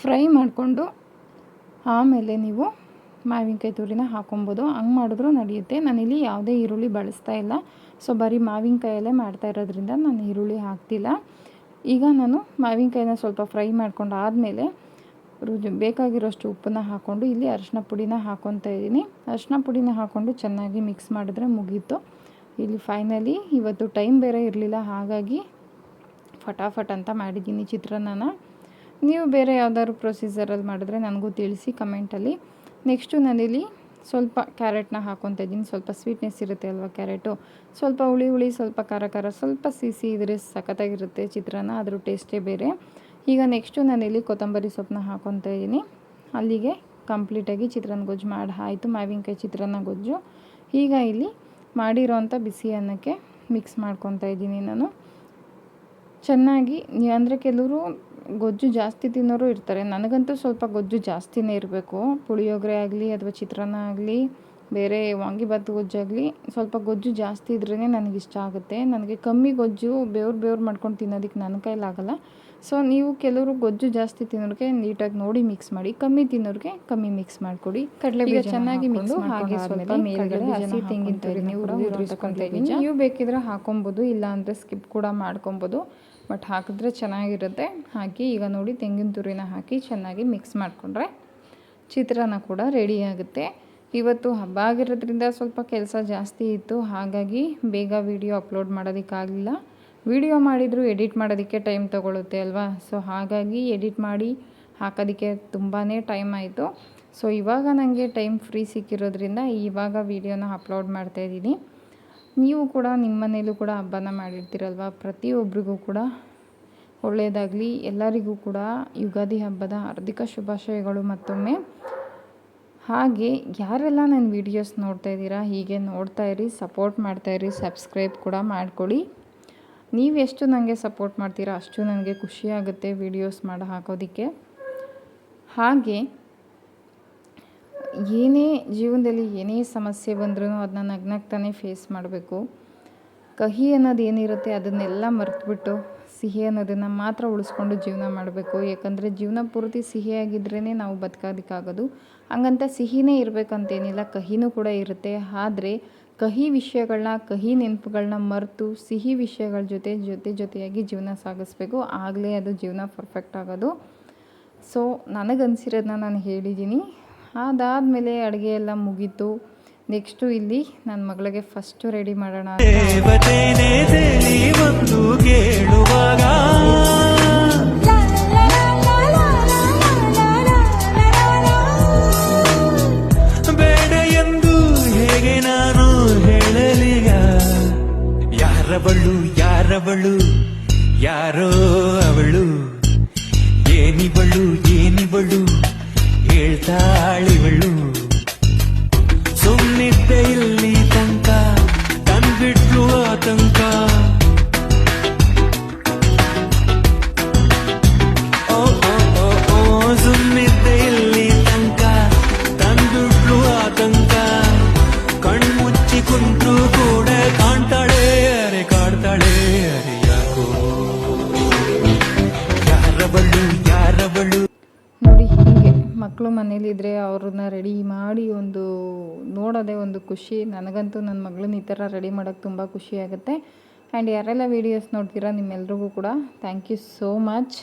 ಫ್ರೈ ಮಾಡಿಕೊಂಡು ಆಮೇಲೆ ನೀವು ಮಾವಿನಕಾಯಿ ತುರಿನ ಹಾಕೊಬೋದು ಹಂಗೆ ಮಾಡಿದ್ರೂ ನಡೆಯುತ್ತೆ. ನಾನಿಲ್ಲಿ ಯಾವುದೇ ಈರುಳ್ಳಿ ಬಳಸ್ತಾ ಇಲ್ಲ. ಸೊ ಬರೀ ಮಾವಿನಕಾಯಲ್ಲೇ ಮಾಡ್ತಾ ಇರೋದ್ರಿಂದ ನಾನು ಈರುಳ್ಳಿ ಹಾಕ್ತಿಲ್ಲ. ಈಗ ನಾನು ಮಾವಿನಕಾಯಿನ ಸ್ವಲ್ಪ ಫ್ರೈ ಮಾಡ್ಕೊಂಡು ಆದಮೇಲೆ ರುಜಿ ಬೇಕಾಗಿರೋಷ್ಟು ಉಪ್ಪನ್ನ ಹಾಕ್ಕೊಂಡು ಇಲ್ಲಿ ಅರಿಶಿನ ಪುಡಿನ ಹಾಕ್ಕೊತಾ ಇದ್ದೀನಿ. ಅರಿಶಿನ ಪುಡಿನ ಹಾಕ್ಕೊಂಡು ಚೆನ್ನಾಗಿ ಮಿಕ್ಸ್ ಮಾಡಿದ್ರೆ ಮುಗೀತು. ಇಲ್ಲಿ ಫೈನಲಿ ಇವತ್ತು ಟೈಮ್ ಬೇರೆ ಇರಲಿಲ್ಲ, ಹಾಗಾಗಿ ಫಟಾಫಟ್ ಅಂತ ಮಾಡಿದ್ದೀನಿ ಚಿತ್ರಾನ್ನನ. ನೀವು ಬೇರೆ ಯಾವ್ದಾದ್ರು ಪ್ರೊಸೀಜರಲ್ಲಿ ಮಾಡಿದ್ರೆ ನನಗೂ ತಿಳಿಸಿ ಕಮೆಂಟಲ್ಲಿ ನೆಕ್ಸ್ಟು ನಾನಿಲ್ಲಿ ಸ್ವಲ್ಪ ಕ್ಯಾರೆಟ್ನ ಹಾಕ್ಕೊತ ಇದ್ದೀನಿ. ಸ್ವಲ್ಪ ಸ್ವೀಟ್ನೆಸ್ ಇರುತ್ತೆ ಅಲ್ವಾ ಕ್ಯಾರೆಟು? ಸ್ವಲ್ಪ ಹುಳಿ ಹುಳಿ, ಸ್ವಲ್ಪ ಖಾರ ಖಾರ, ಸ್ವಲ್ಪ ಸಿಸಿ ಇದ್ರೆ ಸಖತ್ತಾಗಿರುತ್ತೆ ಚಿತ್ರಾನ್ನ ಅದ್ರ ಟೇಸ್ಟೇ ಬೇರೆ. ಈಗ ನೆಕ್ಸ್ಟು ನಾನಿಲ್ಲಿ ಕೊತ್ತಂಬರಿ ಸೊಪ್ಪನ್ನ ಹಾಕ್ಕೊತ ಇದ್ದೀನಿ. ಅಲ್ಲಿಗೆ ಕಂಪ್ಲೀಟಾಗಿ ಚಿತ್ರಾನ್ನ ಗೊಜ್ಜು ಮಾಡಿ, ಆಯಿತು. ಮಾವಿನಕಾಯಿ ಚಿತ್ರಾನ್ನ ಗೊಜ್ಜು. ಈಗ ಇಲ್ಲಿ ಮಾಡಿರೋವಂಥ ಬಿಸಿ ಅನ್ನಕ್ಕೆ ಮಿಕ್ಸ್ ಮಾಡ್ಕೊತಾ ಇದ್ದೀನಿ ನಾನು. ಚೆನ್ನಾಗಿ, ಅಂದರೆ ಕೆಲವರು ಗೊಜ್ಜು ಜಾಸ್ತಿ ತಿನ್ನೋರು ಇರ್ತಾರೆ. ನನಗಂತೂ ಸ್ವಲ್ಪ ಗೊಜ್ಜು ಜಾಸ್ತಿನೇ ಇರಬೇಕು. ಪುಳಿಯೋಗರೆ ಆಗಲಿ ಅಥವಾ ಚಿತ್ರಾನ್ನ ಆಗಲಿ ಬೇರೆ ವಾಂಗಿಬಾತ್ ಗೊಜ್ಜು ಆಗಲಿ ಸ್ವಲ್ಪ ಗೊಜ್ಜು ಜಾಸ್ತಿ ಇದ್ರೇ ನನಗೆ ಇಷ್ಟ ಆಗುತ್ತೆ. ನನಗೆ ಕಮ್ಮಿ ಗೊಜ್ಜು ಬೇವ್ರು ಬೇವ್ರು ಮಾಡ್ಕೊಂಡು ತಿನ್ನೋದಕ್ಕೆ ನನ್ನ ಕೈಲಾಗಲ್ಲ ಸೊ ನೀವು ಕೆಲವರು ಗೊಜ್ಜು ಜಾಸ್ತಿ ತಿನ್ನೋರಿಗೆ ನೀಟಾಗಿ ನೋಡಿ ಮಿಕ್ಸ್ ಮಾಡಿ ಕಮ್ಮಿ ತಿನ್ನೋರಿಗೆ ಕಮ್ಮಿ ಮಿಕ್ಸ್ ಮಾಡಿಕೊಡಿ. ಕಡಲೆ ಬೀಜ ಚೆನ್ನಾಗಿ ಮಿಕ್ಸ್ ಹಾಗೆ ಸ್ವಲ್ಪ ಮೇಲ್ಗಡೆ ಹಸಿ ತೆಂಗಿನ ತುರಿ ನೀವು ನೀವು ಬೇಕಿದ್ರೆ ಹಾಕೊಬೋದು ಇಲ್ಲ ಅಂದರೆ ಸ್ಕಿಪ್ ಕೂಡ ಮಾಡ್ಕೊಬೋದು. ಬಟ್ ಹಾಕಿದ್ರೆ ಚೆನ್ನಾಗಿರುತ್ತೆ. ಹಾಕಿ ಈಗ ನೋಡಿ ತೆಂಗಿನ ತುರಿನ ಹಾಕಿ ಚೆನ್ನಾಗಿ ಮಿಕ್ಸ್ ಮಾಡಿಕೊಂಡ್ರೆ ಚಿತ್ರಾನ್ನ ಕೂಡ ರೆಡಿ ಆಗುತ್ತೆ. ಇವತ್ತು ಹಬ್ಬ ಆಗಿರೋದ್ರಿಂದ ಸ್ವಲ್ಪ ಕೆಲಸ ಜಾಸ್ತಿ ಇತ್ತು. ಹಾಗಾಗಿ ಬೇಗ ವಿಡಿಯೋ ಅಪ್ಲೋಡ್ ಮಾಡೋದಕ್ಕಾಗಲಿಲ್ಲ. ವಿಡಿಯೋ ಮಾಡಿದರೂ ಎಡಿಟ್ ಮಾಡೋದಕ್ಕೆ ಟೈಮ್ ತೊಗೊಳುತ್ತೆ ಅಲ್ವಾ? ಸೊ ಹಾಗಾಗಿ ಎಡಿಟ್ ಮಾಡಿ ಹಾಕೋದಕ್ಕೆ ತುಂಬಾ ಟೈಮ್ ಆಯಿತು. ಸೊ ಇವಾಗ ನನಗೆ ಟೈಮ್ ಫ್ರೀ ಸಿಕ್ಕಿರೋದ್ರಿಂದ ಇವಾಗ ವೀಡಿಯೋನ ಅಪ್ಲೋಡ್ ಮಾಡ್ತಾಯಿದ್ದೀನಿ ನೀವು ಕೂಡ ನಿಮ್ಮ ಮನೇಲೂ ಕೂಡ ಹಬ್ಬನ ಮಾಡಿರ್ತೀರಲ್ವ? ಪ್ರತಿಯೊಬ್ಬರಿಗೂ ಕೂಡ ಒಳ್ಳೆಯದಾಗಲಿ. ಎಲ್ಲರಿಗೂ ಕೂಡ ಯುಗಾದಿ ಹಬ್ಬದ ಹಾರ್ದಿಕ ಶುಭಾಶಯಗಳು ಮತ್ತೊಮ್ಮೆ. ಹಾಗೆ ಯಾರೆಲ್ಲ ನನ್ನ ವೀಡಿಯೋಸ್ ನೋಡ್ತಾ ಇದ್ದೀರಾ, ಹೀಗೆ ನೋಡ್ತಾ ಇರಿ, ಸಪೋರ್ಟ್ ಮಾಡ್ತಾ ಇರಿ, ಸಬ್ಸ್ಕ್ರೈಬ್ ಕೂಡ ಮಾಡ್ಕೊಳ್ಳಿ. ನೀವು ಎಷ್ಟು ನನಗೆ ಸಪೋರ್ಟ್ ಮಾಡ್ತೀರಾ ಅಷ್ಟು ನನಗೆ ಖುಷಿಯಾಗುತ್ತೆ ವೀಡಿಯೋಸ್ ಮಾಡಿ ಹಾಕೋದಕ್ಕೆ. ಹಾಗೆ ಏನೇ ಜೀವನದಲ್ಲಿ ಏನೇ ಸಮಸ್ಯೆ ಬಂದ್ರೂ ಅದನ್ನ ನಗ್ನಗ್ತಾನೆ ಫೇಸ್ ಮಾಡಬೇಕು. ಕಹಿ ಅನ್ನೋದು ಏನಿರುತ್ತೆ ಅದನ್ನೆಲ್ಲ ಮರೆತುಬಿಟ್ಟು ಸಿಹಿ ಅನ್ನೋದನ್ನು ಮಾತ್ರ ಉಳಿಸ್ಕೊಂಡು ಜೀವನ ಮಾಡಬೇಕು. ಯಾಕಂದರೆ ಜೀವನ ಪೂರ್ತಿ ಸಿಹಿಯಾಗಿದ್ರೇ ನಾವು ಬದುಕೋದಕ್ಕಾಗೋದು. ಹಂಗಂತ ಸಿಹಿನೇ ಇರಬೇಕಂತೇನಿಲ್ಲ, ಕಹಿನೂ ಕೂಡ ಇರುತ್ತೆ. ಆದರೆ ಕಹಿ ವಿಷಯಗಳನ್ನ ಕಹಿ ನೆನಪುಗಳನ್ನ ಮರೆತು ಸಿಹಿ ವಿಷಯಗಳ ಜೊತೆ ಜೊತೆ ಜೊತೆಯಾಗಿ ಜೀವನ ಸಾಗಿಸ್ಬೇಕು. ಆಗಲೇ ಅದು ಜೀವನ ಪರ್ಫೆಕ್ಟ್ ಆಗೋದು. ಸೊ ನನಗನ್ಸಿರೋದನ್ನ ನಾನು ಹೇಳಿದ್ದೀನಿ. ಅದಾದಮೇಲೆ ಅಡುಗೆ ಎಲ್ಲ ಮುಗೀತು. ನೆಕ್ಸ್ಟು ಇಲ್ಲಿ ನನ್ನ ಮಗಳಿಗೆ ಫಸ್ಟು ರೆಡಿ ಮಾಡೋಣ ಯಾರವಳು ಯಾರವಳು, ಯಾರೋ ಅವಳು. ಏನಿವಳು ಏನಿವಳು ಹೇಳ್ತಾಳಿವಳು ಖುಷಿ. ನನಗಂತೂ ನನ್ನ ಮಗಳನ್ನ ಈ ಥರ ರೆಡಿ ಮಾಡೋಕ್ಕೆ ತುಂಬ ಖುಷಿ ಆಗುತ್ತೆ. ಆ್ಯಂಡ್ ಯಾರೆಲ್ಲ ವೀಡಿಯೋಸ್ ನೋಡ್ತೀರಾ ನಿಮ್ಮೆಲ್ರಿಗೂ ಕೂಡ. Thank you so much